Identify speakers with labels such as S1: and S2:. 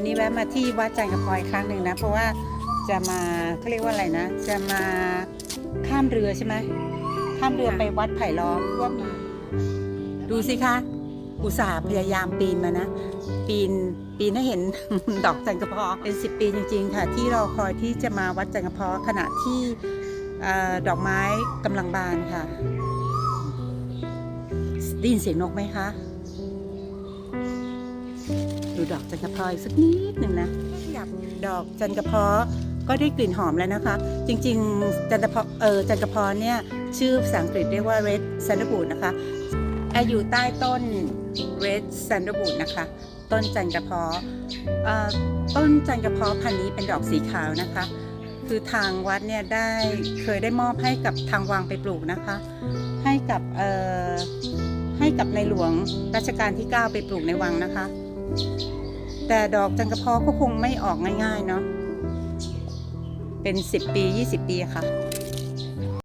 S1: วันนี้แวะมาที่วัดจันทร์กระพอยครั้งหนึ่งนะ เพราะว่าจะมาเขาเรียกว่าอะไรนะ จะมาข้ามเรือใช่ไหมข้ามเรือไปวัดไผ่ล้อมร่วมมาดูสิคะ อุตส่าห์พยายามปีนมานะ ปีนปีนให้เห็น ดอกจันทร์กระพาะเป็นสิบปีจริง ๆ ค่ะ ที่เรอคอยที่จะมาวัดจันทร์กระพาะขณะที่ดอกไม้กำลังบานค่ะได้ยินเสียงนกไหมคะ ดูดอกจันทร์กระเพอีกสักนิดหนึ่งนะอยากดอกจันทร์กระเพาะก็ได้กลิ่นหอมแล้วนะคะ จริงๆจันทร์กระเพาะเออจันทร์กระเพาะเนี่ยชื่อภาษาอังกฤษเรียกว่า red sandalwood นะคะอยู่ใต้ต้น red sandalwood นะคะ ต้นจันทร์กระเพาะเอ่อต้นจันทร์กระเพาะพันธุ์นี้เป็นดอกสีขาวนะคะ คือทางวัดเนี่ยได้เคยได้มอบให้กับทางวังไปปลูกนะคะ ให้กับเออให้กับในหลวงรัชกาลที่ 9 ไปปลูกในวังนะคะ แต่ดอกจันกระเพอก็คงไม่ออกง่ายๆเนาะเป็น 10 ปี 20 ปีค่ะ